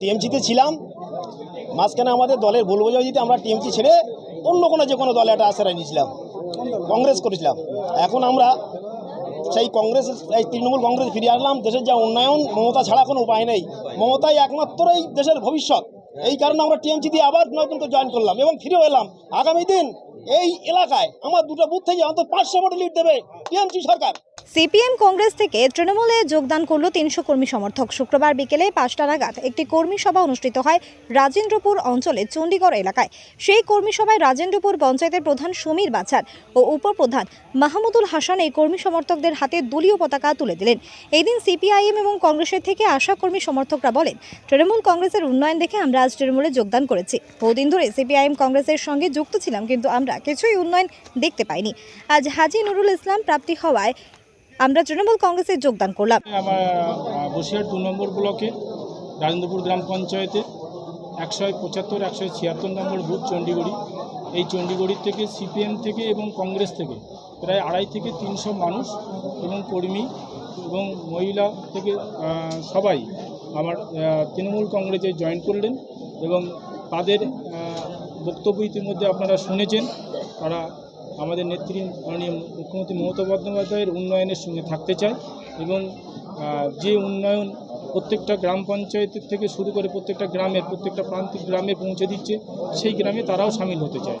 টিএমসিতে ছিলাম। মাঝখানে আমাদের দলের ভুল বোঝাবুঝিতে আমরা টিএমসি ছেড়ে অন্য কোনো যে কোনো দলে একটা আশ্রয় নিয়েছিলাম। কংগ্রেস করেছিলাম। এখন আমরা সেই কংগ্রেস, এই তৃণমূল কংগ্রেস ফিরে আসলাম দেশের যা উন্নয়ন, মমতা ছাড়া কোনো উপায় নেই। মমতাই একমাত্র এই দেশের ভবিষ্যৎ। এই কারণে আমরা টিএমসি দিয়ে আবার নতুন করে জয়েন করলাম এবং ফিরেও এলাম। আগামী দিন এই এলাকায় আমার দুটো বুথ থেকে অন্তত পাঁচশো ভোটে লিড দেবে টিএমসি সরকার। সিপিএম কংগ্রেস থেকে তৃণমূলে যোগদান করল তিনশো কর্মী সমর্থক। শুক্রবার বিকেলে পাঁচটা নাগাদ একটি কর্মী সভা অনুষ্ঠিত হয় রাজেন্দ্রপুর অঞ্চলে চণ্ডীগড় এলাকায়। সেই কর্মী সভায় রাজেন্দ্রপুর পঞ্চায়েতের প্রধান সমীর বাছার ও উপপ্রধান মাহমুদুল হাসান এই কর্মী সমর্থকদের হাতে দলীয় পতাকা তুলে দিলেন। এই দিন সিপিআইএম এবং কংগ্রেসের থেকে আসা কর্মী সমর্থকরা বলেন, তৃণমূল কংগ্রেসের উন্নয়ন দেখে আমরা আজ তৃণমূলে যোগদান করেছি। বহুদিন ধরে সিপিআইএম কংগ্রেসের সঙ্গে যুক্ত ছিলাম, কিন্তু আমরা কিছুই উন্নয়ন দেখতে পাইনি। আজ হাজি নুরুল ইসলাম প্রাপ্তি হওয়ায় আমরা তৃণমূল কংগ্রেসে যোগদান করলাম। আমার বসিরহাট দু নম্বর ব্লকে, রাজেন্দ্রপুর গ্রাম পঞ্চায়েতে একশো পঁচাত্তর একশো ছিয়াত্তর নম্বর বুথ চণ্ডীগড়ি। এই চণ্ডীগড়ির থেকে সিপিএম থেকে এবং কংগ্রেস থেকে প্রায় আড়াই থেকে তিনশো মানুষ এবং কর্মী এবং মহিলা থেকে সবাই আমার তৃণমূল কংগ্রেসে জয়েন করলেন এবং তাদের বক্তব্য ইতিমধ্যে আপনারা শুনেছেন। তারা আমাদের নেত্রী মাননীয় মুখ্যমন্ত্রী মমতা বন্দ্যোপাধ্যায়ের উন্নয়নের সঙ্গে থাকতে চায় এবং যে উন্নয়ন প্রত্যেকটা গ্রাম পঞ্চায়েতের থেকে শুরু করে প্রত্যেকটা গ্রামের, প্রত্যেকটা প্রান্তিক গ্রামে পৌঁছে দিচ্ছে, সেই গ্রামে তারাও সামিল হতে চায়।